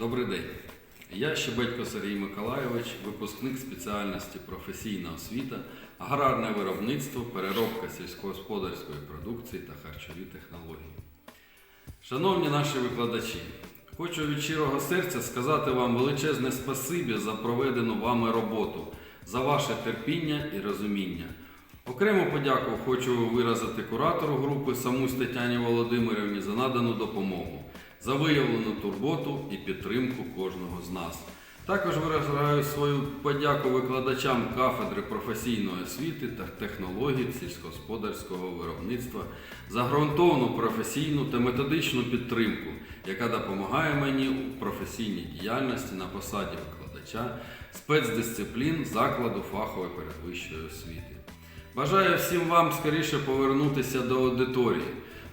Добрий день. Я Щебетько Сергій Миколайович, випускник спеціальності професійна освіта, аграрне виробництво, переробка сільськогосподарської продукції та харчові технології. Шановні наші викладачі, хочу від щирого серця сказати вам величезне спасибі за проведену вами роботу, за ваше терпіння і розуміння. Окрему подяку хочу виразити куратору групи Самусь Тетяні Володимирівні за надану допомогу, за виявлену турботу і підтримку кожного з нас. Також виражаю свою подяку викладачам кафедри професійної освіти та технологій сільськогосподарського виробництва за ґрунтовну професійну та методичну підтримку, яка допомагає мені у професійній діяльності на посаді викладача спецдисциплін закладу фахової передвищої освіти. Бажаю всім вам скоріше повернутися до аудиторії,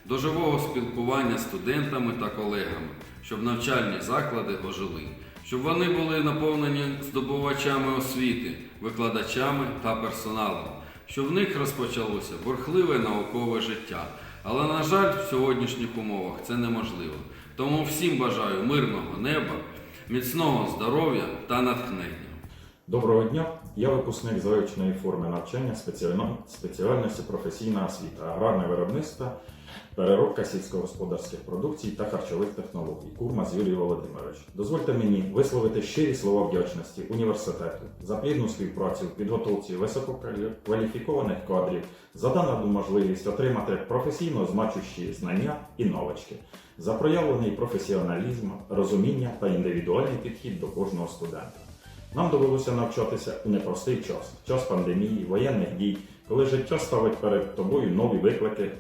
до живого спілкування з студентами та колегами, щоб навчальні заклади ожили, щоб вони були наповнені здобувачами освіти, викладачами та персоналом, щоб в них розпочалося бурхливе наукове життя. Але, на жаль, в сьогоднішніх умовах це неможливо. Тому всім бажаю мирного неба, міцного здоров'я та натхнення. Доброго дня! Я випускник заочної форми навчання спеціальності професійна освіта, аграрне виробництво, переробка сільськогосподарських продукцій та харчових технологій. Курмас Юрій Володимирович. Дозвольте мені висловити щирі слова вдячності університету за плідну співпрацю в підготовці висококваліфікованих кадрів, за дану можливість отримати професійно значущі знання і навички, за проявлений професіоналізм, розуміння та індивідуальний підхід до кожного студента. Нам довелося навчатися у непростий час, час пандемії, воєнних дій, коли життя ставить перед тобою нові виклики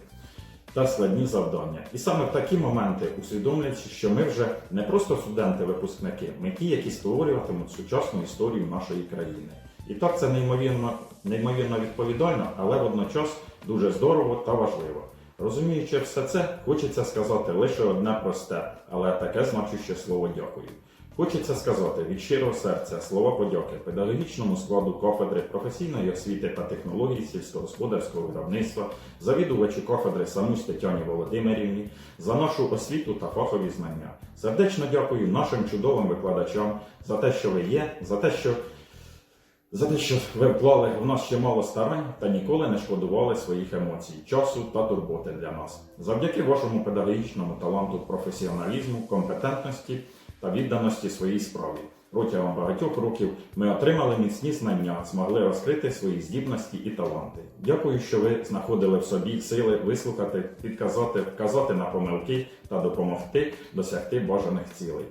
та складні завдання. І саме в такі моменти усвідомлюючи, що ми вже не просто студенти-випускники, ми ті, які створюватимуть сучасну історію нашої країни. І так це неймовірно, неймовірно відповідально, але водночас дуже здорово та важливо. Розуміючи все це, хочеться сказати лише одне просте, але таке значуще слово дякую. Хочеться сказати від щирого серця слова подяки педагогічному складу кафедри професійної освіти та технологій сільськогосподарського виробництва, завідувачу кафедри Самусь Тетяні Володимирівні за нашу освіту та фахові знання. Сердечно дякую нашим чудовим викладачам за те, що ви є, за те, що за те, що ви вклали в нас чимало старань та ніколи не шкодували своїх емоцій, часу та турботи для нас. Завдяки вашому педагогічному таланту, професіоналізму, компетентності та відданості своїй справі. Протягом багатьох років ми отримали міцні знання, змогли розкрити свої здібності і таланти. Дякую, що ви знаходили в собі сили вислухати, підказати, вказати на помилки та допомогти досягти бажаних цілей.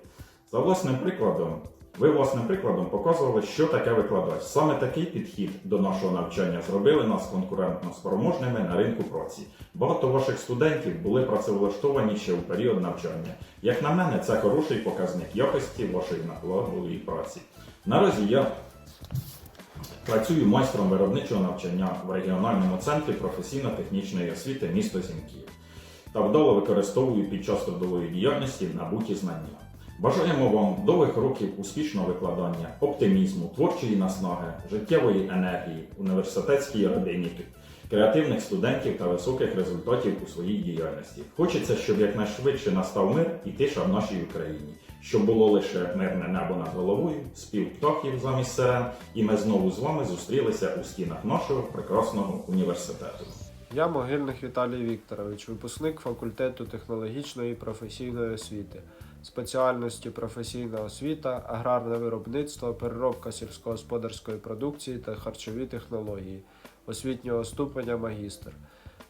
За власним прикладом, ви власним прикладом показували, що таке викладач. Саме такий підхід до нашого навчання зробили нас конкурентно спроможними на ринку праці. Багато ваших студентів були працевлаштовані ще у період навчання. Як на мене, це хороший показник якості вашої наполегливої праці. Наразі я працюю майстром виробничого навчання в регіональному центрі професійно-технічної освіти місто Зінків та вдало використовую під час трудової діяльності набуті знання. Бажаємо вам довгих років успішного викладання, оптимізму, творчої наснаги, життєвої енергії, університетської родині, креативних студентів та високих результатів у своїй діяльності. Хочеться, щоб якнайшвидше настав мир і тиша в нашій Україні, щоб було лише мирне небо над головою, спів птахів замість сирен, і ми знову з вами зустрілися у стінах нашого прекрасного університету. Я Могильник Віталій Вікторович, випускник факультету технологічної і професійної освіти, спеціальності професійна освіта, аграрне виробництво, переробка сільськогосподарської продукції та харчові технології, освітнього ступеня магістр.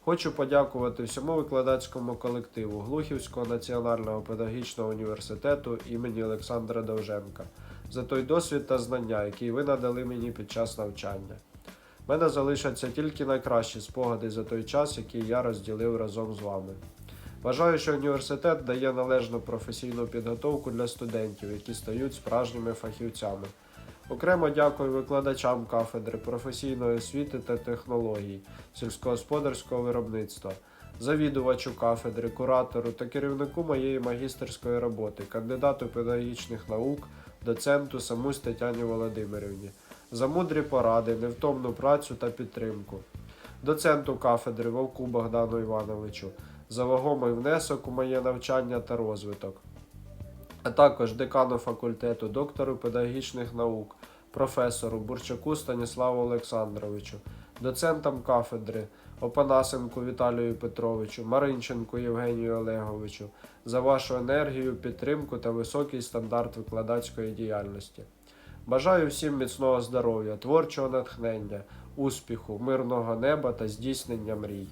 Хочу подякувати всьому викладацькому колективу Глухівського національного педагогічного університету імені Олександра Довженка за той досвід та знання, які ви надали мені під час навчання. В мене залишаться тільки найкращі спогади за той час, який я розділив разом з вами. Вважаю, що університет дає належну професійну підготовку для студентів, які стають справжніми фахівцями. Окремо дякую викладачам кафедри професійної освіти та технологій, сільськогосподарського виробництва, завідувачу кафедри, куратору та керівнику моєї магістерської роботи, кандидату педагогічних наук, доценту Самусь Тетяні Володимирівні за мудрі поради, невтомну працю та підтримку, доценту кафедри Вовку Богдану Івановичу за вагомий внесок у моє навчання та розвиток, а також декану факультету, доктору педагогічних наук, професору Бурчаку Станіславу Олександровичу, доцентам кафедри Опанасенку Віталію Петровичу, Маринченку Євгенію Олеговичу за вашу енергію, підтримку та високий стандарт викладацької діяльності. Бажаю всім міцного здоров'я, творчого натхнення, успіху, мирного неба та здійснення мрій.